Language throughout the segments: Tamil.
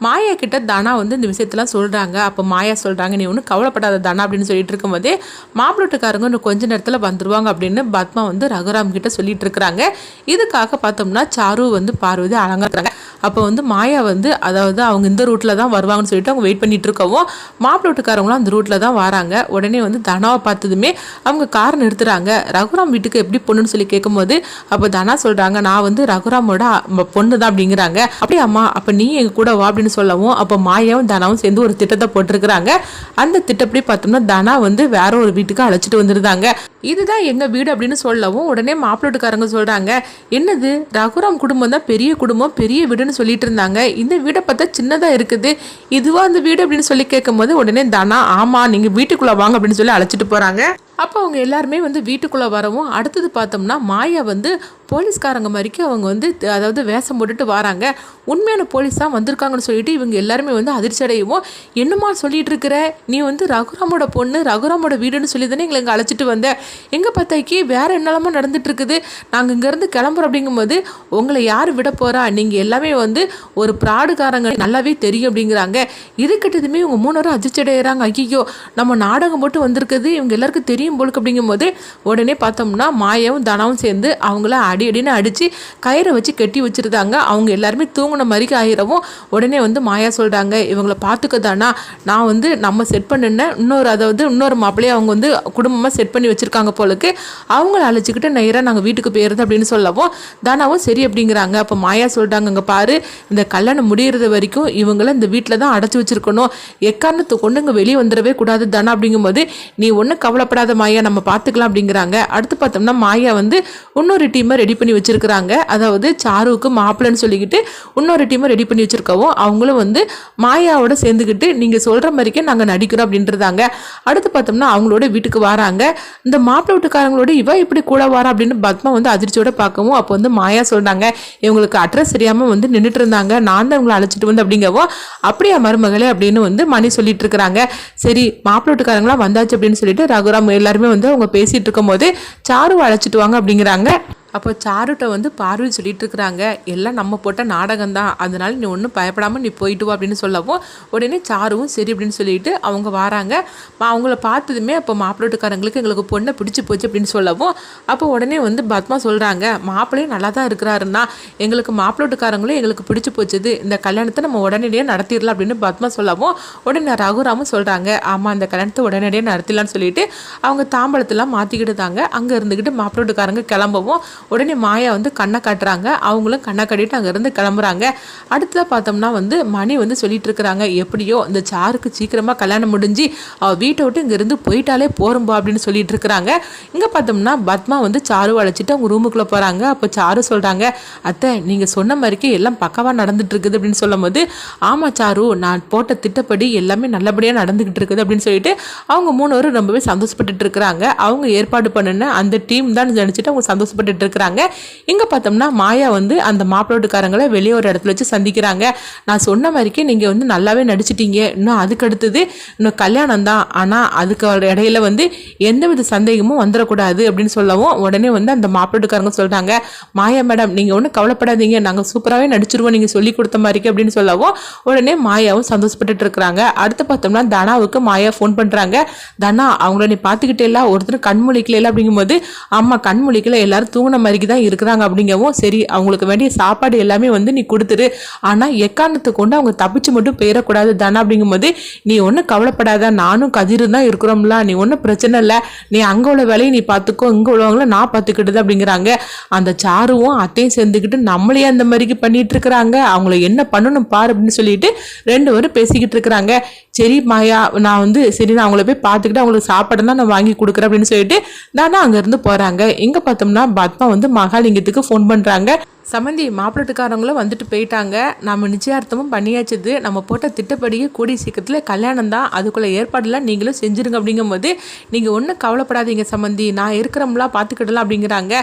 மாயா கிட்ட தனா வந்து இந்த விஷயத்தெல்லாம் சொல்கிறாங்க அப்போ மாயா சொல்கிறாங்க நீ ஒன்றும் கவலைப்படாத தனா அப்படின்னு சொல்லிட்டு இருக்கும்போதே மாப்பிள்ளட்டுக்காரங்க இன்னும் கொஞ்ச நேரத்தில் வந்துடுவாங்க அப்படின்னு பத்மா வந்து ரகுராம் கிட்ட சொல்லிட்டு இருக்கிறாங்க. இதுக்காக பார்த்தோம்னா சாரு வந்து பார்வதி அலங்காருறாங்க அப்போ வந்து மாயா வந்து அதாவது அவங்க இந்த ரூட்டில் தான் வருவாங்கன்னு சொல்லிட்டு அவங்க வெயிட் பண்ணிட்டு இருக்கவும் மாப்பிள்ளட்டுக்காரவங்களும் அந்த ரூட்டில் தான் வராங்க. உடனே வந்து தனாவை பார்த்ததுமே அவங்க கார் நிறுத்துறாங்க. ரகுராம் வீட்டுக்கு எப்படி பொண்ணுன்னு சொல்லி கேட்கும்போது அப்போ தனா சொல்கிறாங்க நான் வந்து ரகுராமோட பொண்ணு தான் அப்படிங்கிறாங்க. அப்படியே அம்மா அப்போ நீ எங்கள் கூட வா அப்படின்னு சொல்லவும் அப்போ மாயாவும் தனாவும் சேர்ந்து ஒரு திட்டத்தை போட்டிருக்கிறாங்க. அந்த திட்டப்படி பார்த்தோம்னா தனா வந்து வேற ஒரு வீட்டுக்கு அழைச்சிட்டு வந்துருந்தாங்க. இதுதான் எங்கள் வீடு அப்படின்னு சொல்லவும் உடனே மாப்பிள்ளோட்டுக்காரங்க சொல்கிறாங்க என்னது? ரகுராம் குடும்பம் தான் பெரிய குடும்பம் பெரிய வீடுன்னு சொல்லிட்டு இருந்தாங்க. இந்த வீடை பார்த்தா சின்னதாக இருக்குது. இதுவாக அந்த வீடு? அப்படின்னு சொல்லி கேட்கும்போது உடனே தனா ஆமாம் நீங்கள் வீட்டுக்குள்ளே வாங்க அப்படின்னு சொல்லி அழைச்சிட்டு போகிறாங்க அப்போ அவங்க எல்லாருமே வந்து வீட்டுக்குள்ளே வரவும் அடுத்தது பார்த்தோம்னா மாயா வந்து போலீஸ்காரங்க மாதிரிக்கு அவங்க வந்து அதாவது வேஷம் போட்டுட்டு வராங்க. உண்மையான போலீஸ் தான் வந்திருக்காங்கன்னு சொல்லிட்டு இவங்க எல்லாருமே வந்து அதிர்ச்சி அடையவும் என்னம்மா சொல்லிட்டு இருக்கிற? நீ வந்து ரகுராமோட பொண்ணு ரகுராமோட வீடுன்னு சொல்லி தானே எங்களை இங்கே அழைச்சிட்டு வந்த. எங்கே பார்த்தாக்கி? வேற என்னெல்லாமோ நடந்துட்டு இருக்குது. நாங்கள் இங்கேருந்து கிளம்புறோம் அப்படிங்கும்போது உங்களை யார் விட போகிறா நீங்கள் எல்லாமே வந்து ஒரு பிராடுகாரங்க. நல்லாவே தெரியும் அப்படிங்கிறாங்க. இது கிட்டதுமே இவங்க மூணு அதிர்ச்சி அடைகிறாங்க ஐயோ நம்ம நாடகம் போட்டு வந்திருக்குது. இவங்க எல்லாருக்கும் தெரியும். போலுக்கு அப்படிங்கும்போது உடனே பார்த்தோம்னா மாயாவும் தனாவும் சேர்ந்து அவங்கள அடி அடின்னு அடித்து கயிறை வச்சு கட்டி வச்சிருந்தாங்க. அவங்க எல்லாருமே தூங்கின மாதிரிக்கு ஆயிரவும் உடனே வந்து மாயா சொல்கிறாங்க இவங்களை பார்த்துக்க தானா நான் வந்து நம்ம செட் பண்ணினேன் இன்னொரு அதாவது இன்னொரு மாப்பிள்ளையை அவங்க வந்து குடும்பமாக செட் பண்ணி வச்சுருக்காங்க போலுக்கு. அவங்கள அழைச்சிக்கிட்டு நேராக நாங்கள் வீட்டுக்கு போயிருது அப்படின்னு சொல்லவும் தானாவும் சரி அப்படிங்கிறாங்க. அப்போ மாயா சொல்கிறாங்க இங்கே பாரு இந்த கல்யாணம் முடிகிறது வரைக்கும் இவங்கள இந்த வீட்டில் தான் அடைச்சி வச்சிருக்கணும். எக்காரணத்தை கொண்டு இங்கே வெளியே வந்துடவே கூடாது தானா? அப்படிங்கும்போது நீ ஒன்றும் கவலைப்படாத மாயா நம்ம பார்த்துக்கலாம் அப்படிங்கிறாங்க. அடுத்து பார்த்தோம்னா மாயா வந்து இன்னொரு டீமை ரெடி பண்ணி வச்சிருக்கிறாங்க. அதாவது சாருவுக்கு மாப்பிள்ளன்னு சொல்லிக்கிட்டு இன்னொரு டீமை ரெடி பண்ணி வச்சுருக்கவும் அவங்களும் வந்து மாயாவோட சேர்ந்துக்கிட்டு நீங்கள் சொல்கிற மாதிரிக்கே நாங்கள் நடிக்கிறோம் அப்படின்றதாங்க. அடுத்து பார்த்தோம்னா அவங்களோட வீட்டுக்கு வராங்க. இந்த மாப்பிள்ளை வீட்டுக்காரங்களோட இவ இப்படி கூட வரா அப்படின்னு பத்மா வந்து அதிர்ச்சியோட பார்க்கவும் அப்போ வந்து மாயா சொல்கிறாங்க இவங்களுக்கு அட்ரஸ் தெரியாமல் வந்து நின்றுட்டு இருந்தாங்க. நான் தான் இவங்களை அழைச்சிட்டு வந்து அப்படிங்கவும் அப்படியா மருமகளே அப்படின்னு வந்து மணி சொல்லிட்டு இருக்கிறாங்க. சரி மாப்பிள்ளை வீட்டுக்காரங்களாம் வந்தாச்சு அப்படின்னு சொல்லிட்டு ரகுராம் எல்லாருமே வந்து அவங்க பேசிட்டு இருக்கும்போது சாருவை அழைச்சிட்டு வாங்க அப்படிங்கிறாங்க. அப்போ சாருட்ட வந்து பார்வை சொல்லிட்டு இருக்கிறாங்க எல்லாம் நம்ம போட்ட நாடகம் தான் அதனால நீ ஒன்றும் பயப்படாமல் நீ போயிட்டு வா அப்படின்னு சொல்லவும் உடனே சாருவும் சரி அப்படின்னு சொல்லிட்டு அவங்க வராங்க. அவங்கள பார்த்ததுமே அப்போ மாப்பிள்ளோட்டுக்காரங்களுக்கு எங்களுக்கு பொண்ணை பிடிச்சி போச்சு அப்படின்னு சொல்லவும் அப்போ உடனே வந்து பத்மா சொல்கிறாங்க மாப்பிள்ளையும் நல்லா தான் இருக்கிறாருன்னா எங்களுக்கு மாப்பிள்ளோட்டுக்காரங்களும் எங்களுக்கு பிடிச்சி போச்சுது. இந்த கல்யாணத்தை நம்ம உடனடியாக நடத்திடலாம் அப்படின்னு பத்மா சொல்லவும் உடனே ரகுராமும் சொல்கிறாங்க ஆமாம் அந்த கல்யாணத்தை உடனடியாக நடத்திடலாம்னு சொல்லிட்டு அவங்க தாம்பளத்தெல்லாம் மாற்றிக்கிட்டு தாங்க. அங்கே இருந்துக்கிட்டு மாப்பிள்ளோட்டுக்காரங்க கிளம்பவும் உடனே மாயா வந்து கண்ணை காட்டுறாங்க. அவங்களும் கண்ணை கட்டிட்டு அங்கேருந்து கிளம்புறாங்க. அடுத்ததாக பார்த்தோம்னா வந்து மணி வந்து சொல்லிட்டு இருக்கிறாங்க. எப்படியோ இந்த சாருக்கு சீக்கிரமாக கல்யாணம் முடிஞ்சு அவள் வீட்டை விட்டு இங்கேருந்து போயிட்டாலே போரும்பா அப்படின்னு சொல்லிட்டு இருக்கிறாங்க. இங்கே பார்த்தோம்னா பத்மா வந்து சாரு அழைச்சிட்டு அவங்க ரூமுக்குள்ளே போகிறாங்க அப்போ சாரு சொல்கிறாங்க அத்தை நீங்கள் சொன்ன மாதிரிக்கே எல்லாம் பக்கவாக நடந்துட்டு இருக்குது அப்படின்னு சொல்லும்போது ஆமாம் சாரு நான் போட்ட திட்டப்படி எல்லாமே நல்லபடியாக நடந்துக்கிட்டு இருக்குது அப்படின்னு சொல்லிட்டு அவங்க மூணு பேரும் ரொம்பவே சந்தோஷப்பட்டுட்டு இருக்கிறாங்க. அவங்க ஏற்பாடு பண்ணின அந்த டீம் தான் நினச்சிட்டு அவங்க சந்தோஷப்பட்டுட்டு இருக்கிறாங்க இங்கே பார்த்தோம்னா மாயா வந்து அந்த மாப்பிளோட்டுக்காரங்களை வெளியே ஒரு இடத்துல வச்சு சந்திக்கிறாங்க. நான் சொன்ன மாதிரிக்கே நீங்கள் வந்து நல்லாவே நடிச்சிட்டீங்க. இன்னும் அதுக்கு அடுத்தது இன்னும் கல்யாணம் தான். ஆனால் அதுக்கு இடையில வந்து எந்தவித சந்தேகமும் வந்துடக்கூடாது அப்படின்னு சொல்லவும் உடனே வந்து அந்த மாப்பிளோட்டுக்காரங்க சொல்கிறாங்க மாயா மேடம் நீங்கள் ஒன்றும் கவலைப்படாதீங்க. நாங்கள் சூப்பராகவே நடிச்சிருவோம். நீங்கள் சொல்லி கொடுத்த மாதிரிக்கு அப்படின்னு சொல்லவும் உடனே மாயாவும் சந்தோஷப்பட்டுட்டு இருக்கிறாங்க. அடுத்து பார்த்தோம்னா தனாவுக்கு மாயா ஃபோன் பண்ணுறாங்க தனா அவங்கள நீ பார்த்துக்கிட்டே இல்லை. ஒருத்தர் கண் முழிக்கல அப்படிங்கும்போது ஆமா கண் முழிக்கல எல்லாரும் தூங்கின மாதிரிக்கு தான் இருக்கிறாங்க அப்படிங்கவும் சரி அவங்களுக்கு வேண்டிய சாப்பாடு எல்லாமே வந்து நீ கொடுத்துரு. ஆனால் எக்காரணத்தை கொண்டு அவங்க தப்பிச்சு மட்டும் போயிடக்கூடாது தானே அப்படிங்கும்போது நீ ஒன்றும் கவலைப்படாத நானும் கதிர் தான் இருக்கிறோம்ல நீ ஒன்றும் பிரச்சனை இல்லை நீ அங்கே உள்ள வேலையை நீ பார்த்துக்கோ இங்கே உள்ளவங்கள நான் பார்த்துக்கிட்டுது அப்படிங்கிறாங்க. அந்த சாருவும் அத்தையும் சேர்ந்துக்கிட்டு நம்மளே அந்த மாதிரிக்கு பண்ணிட்டு இருக்கிறாங்க. அவங்கள என்ன பண்ணணும் பாரு அப்படின்னு சொல்லிட்டு ரெண்டு பேரும் பேசிக்கிட்டு இருக்கிறாங்க. சரி மாயா நான் வந்து சரி நான் அவங்கள போய் பார்த்துக்கிட்டு அவங்களுக்கு சாப்பாடு தான் நான் வாங்கி கொடுக்குறேன் அப்படின்னு சொல்லிட்டு தானே அங்கேருந்து போகிறாங்க இங்கே பார்த்தோம்னா பத்மா வந்து மகாலிங்கத்துக்கு ஃபோன் பண்ணுறாங்க சம்மந்தி மாப்பிள்ளட்டுக்காரங்களும் வந்துட்டு போயிட்டாங்க. நம்ம நிச்சயார்த்தமும் பண்ணியாச்சுது. நம்ம போட்ட திட்டப்படியே கூடிய சீக்கிரத்தில் கல்யாணம் தான். அதுக்குள்ளே ஏற்பாடுலாம் நீங்களும் செஞ்சுருங்க அப்படிங்கும்போது நீங்கள் ஒன்றும் கவலைப்படாதீங்க சம்மந்தி நான் இருக்கிறோம்லாம் பார்த்துக்கிடலாம் அப்படிங்கிறாங்க.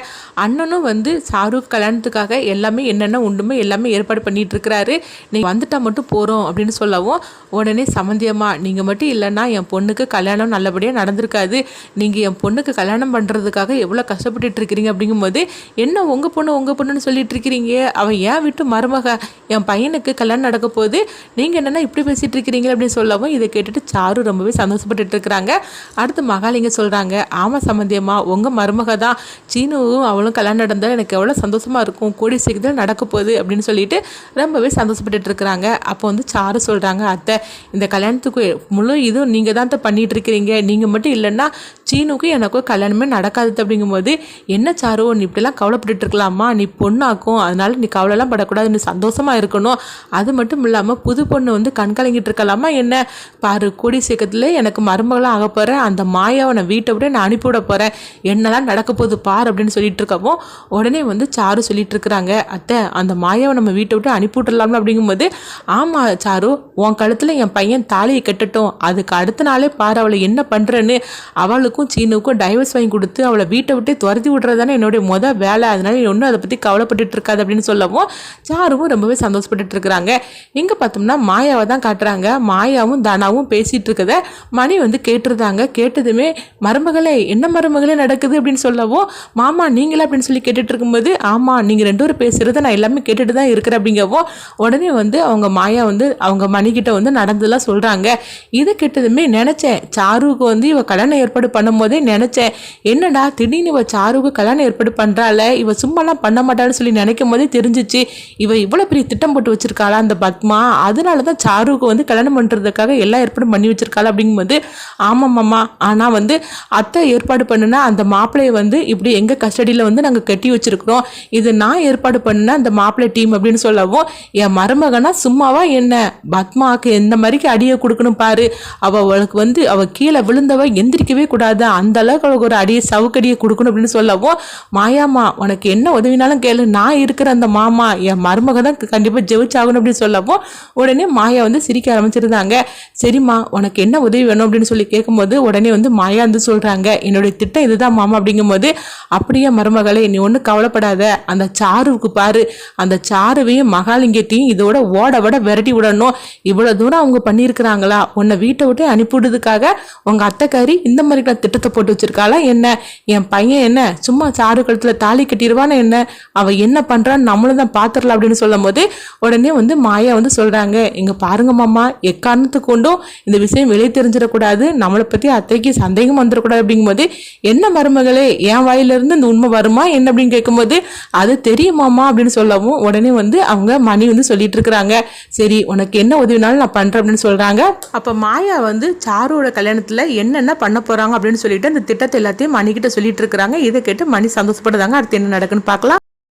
அண்ணனும் வந்து ஷாருக் கல்யாணத்துக்காக எல்லாமே என்னென்ன உண்டுமோ எல்லாமே ஏற்பாடு பண்ணிட்டு இருக்கிறாரு. நீங்கள் வந்துட்டால் மட்டும் போகிறோம் அப்படின்னு சொல்லவும் உடனே சம்மந்தியம்மா நீங்கள் மட்டும் இல்லைன்னா என் பொண்ணுக்கு கல்யாணம் நல்லபடியாக நடந்திருக்காது. நீங்கள் என் பொண்ணுக்கு கல்யாணம் பண்ணுறதுக்காக எவ்வளோ கஷ்டப்பட்டுட்டு இருக்கிறீங்க? அப்படிங்கும்போது என்ன உங்கள் பொண்ணு உங்கள் பொண்ணுன்னு சொல்லிட்டு இருக்கிறீங்க அவன் ஏன் விட்டு மருமக என் பையனுக்கு கல்யாணம் நடக்க போகுது நீங்கள் என்னென்னா இப்படி பேசிகிட்டு இருக்கிறீங்க அப்படின்னு சொல்லவும் இதை கேட்டுட்டு சாரு ரொம்பவே சந்தோஷப்பட்டுட்டு இருக்கிறாங்க அடுத்து மகாலிங்க சொல்கிறாங்க ஆமாம் சம்மந்தியம்மா உங்கள் மருமக தான். சீனுவும் அவளும் கல்யாணம் நடந்தால் எனக்கு எவ்வளோ சந்தோஷமாக இருக்கும். கூடி சீக்கிரத்தில் நடக்க போகுது அப்படின்னு சொல்லிட்டு ரொம்பவே சந்தோஷப்பட்டுட்டு இருக்கிறாங்க அப்போ வந்து சாரு சொல்கிறாங்க அத்தை இந்த கல்யாணத்துக்கு முழு இதுவும் நீங்கள் தான் பண்ணிகிட்டு இருக்கிறீங்க நீங்கள் மட்டும் இல்லைன்னா சீனுக்கும் எனக்கும் கல்யாணமே நடக்காது அப்படிங்கும்போது என்ன சாரு நீ இப்படிலாம் கவலைப்பட்டு இருக்கலாமா நீ பொண்ணாக்கும். இருக்கும். அதனால நீ கவலைலாம் படக்கூடாது. நீ சந்தோஷமாக இருக்கணும். அது மட்டும் இல்லாமல் புது பொண்ணு வந்து கண்கலங்கிட்டு இருக்கலாமா என்ன? பாரு கூடி சீக்கிரத்தில் எனக்கு மருமகளாக ஆக போகிறேன் அந்த மாயாவை நான் வீட்டை விட நான் அனுப்பிவிட போகிறேன் என்னதான் நடக்க போகுது பார் அப்படின்னு சொல்லிட்டு இருக்கவும் உடனே வந்து சாரு சொல்லிட்டு இருக்கிறாங்க. அத்தை அந்த மாயாவை நம்ம வீட்டை விட்டு அனுப்பி விட்டுடலாம்ல அப்படிங்கும்போது ஆமாம் சாரு உன் கழுத்தில் என் பையன் தாலியை கட்டட்டும். அதுக்கு அடுத்த நாளே பாரு அவளை என்ன பண்ணுறேன்னு அவளுக்கும் சீனுக்கும் டைவர்ஸ் வாங்கி கொடுத்து அவளை வீட்டை விட்டு துரத்தி விடுறது தானே என்னுடைய மொதல் வேலை. அதனால ஒன்றும் அதை பற்றி இருக்காது அப்படின்னு சொல்லவும் சாருவும் ரொம்பவே சந்தோஷப்பட்டு இருக்கிறாங்க. இங்கே பார்த்தோம்னா மாயாவை தான் காட்டுறாங்க. மாயாவும் தனாவும் பேசிகிட்டு இருக்கத மணி வந்து கேட்டுருந்தாங்க. கேட்டதுமே மருமகளே என்ன மருமகளே நடக்குது? அப்படின்னு சொல்லவும் மாமா நீங்களா அப்படின்னு சொல்லி கேட்டுட்டு இருக்கும்போது ஆமாம் நீங்கள் ரெண்டு பேரும் பேசுகிறத நான் எல்லாமே கேட்டுட்டு தான் இருக்கிறேன். அப்படிங்கவும் உடனே வந்து அவங்க மாயா வந்து அவங்க மணிக்கிட்ட வந்து நடந்ததெல்லாம் சொல்கிறாங்க இதை கேட்டதுமே நினச்சேன். சாருவுக்கு வந்து இவ கல்யாணம் ஏற்பாடு பண்ணும்போதே நினச்சேன். என்னடா திடீர்னு இவ சாருவுக்கு கல்யாணம் ஏற்பாடு பண்ணுறாள் இவ சும்மாலாம் பண்ண மாட்டான்னு சொல்லி நினைக்கும் போதே தெரிஞ்சிச்சு இவ இவ்வளோ பெரிய திட்டம் போட்டு வச்சிருக்காளா அந்த பத்மா? அதனால தான் சாருவுக்கு வந்து கல்யாணம் பண்ணுறதுக்காக எல்லா ஏற்பாடும் பண்ணி வச்சிருக்காள் அப்படிங்கும்போது ஆமாம் மாமா ஆனால் வந்து அத்தை ஏற்பாடு பண்ணுனா அந்த மாப்பிள்ளையை வந்து இப்படி எங்கள் கஸ்டடியில் வந்து நாங்கள் கட்டி வச்சிருக்கிறோம். இது நான் ஏற்பாடு பண்ண அந்த மாப்பிள்ளை டீம் அப்படின்னு சொல்லவும் என் மருமகனா சும்மாவா என்ன? பத்மாவுக்கு எந்த மாதிரிக்கு அடியை கொடுக்கணும் பாரு. அவளுக்கு வந்து அவள் கீழே விழுந்தவ எந்திரிக்கவே கூடாது. அந்த அளவுக்கு அவளுக்கு ஒரு அடியை சவுக்கடியை கொடுக்கணும் அப்படின்னு சொல்லவும் மாயாமா உனக்கு என்ன உதவினாலும் கேளு. நான் இருக்கிற அந்த மாமா என் மருமக தான் கண்டிப்பாக ஜெயிச்சாகணும் அப்படின்னு சொல்லப்போ உடனே மாயா வந்து சிரிக்க ஆரம்பிச்சிருந்தாங்க. சரிம்மா உனக்கு என்ன உதவி வேணும் அப்படின்னு சொல்லி கேட்கும்போது உடனே வந்து மாயா வந்து சொல்கிறாங்க என்னுடைய திட்டம் இதுதான் மாமா. அப்படிங்கும்போது அப்படியே மருமகளே நீ ஒன்றும் கவலைப்படாத. அந்த சாருவுக்கு பாரு. அந்த சாருவையும் மகாலிங்கத்தையும் இதோட ஓட விட விரட்டி விடணும். இவ்வளோ தூரம் அவங்க பண்ணியிருக்கிறாங்களா? உன்னை வீட்டை விட்டு அனுப்பிவிடுறதுக்காக உங்கள் அத்தைக்காரி இந்த மாதிரி திட்டத்தை போட்டு வச்சிருக்காளா? என்ன? என் பையன் என்ன? சும்மா சாரு கழுத்தில் தாலி கட்டிடுவான்னு என்ன? அவள் என்ன என்ன பண்ணுறான் நம்மளும் தான் பார்த்துடலாம் அப்படின்னு சொல்லும் போது உடனே வந்து மாயா வந்து சொல்கிறாங்க இங்கே பாருங்க மாமா எக்காரணத்துக்கு கொண்டும் இந்த விஷயம் வெளியே தெரிஞ்சிடக்கூடாது நம்மளை பற்றி அத்தைக்கு சந்தேகம் வந்துடக்கூடாது அப்படிங்கும்போது என்ன மருமகளே என் வாயிலிருந்து இந்த உண்மை வருமா என்ன? அப்படின்னு கேட்கும்போது அது தெரியுமாமா அப்படின்னு சொல்லவும் உடனே வந்து அவங்க மணி வந்து சொல்லிட்டு இருக்கிறாங்க. சரி உனக்கு என்ன உதவினாலும் நான் பண்ணுறேன் அப்படின்னு சொல்கிறாங்க அப்போ மாயா வந்து சாருவோட கல்யாணத்தில் என்னென்ன பண்ண போகிறாங்க அப்படின்னு சொல்லிட்டு அந்த திட்டத்தை எல்லாத்தையும் மணிக்கிட்ட சொல்லிட்டு இருக்கிறாங்க. இதை கேட்டு மணி சந்தோஷப்படுறாங்க அடுத்து என்ன நடக்குன்னு பார்க்கலாம்.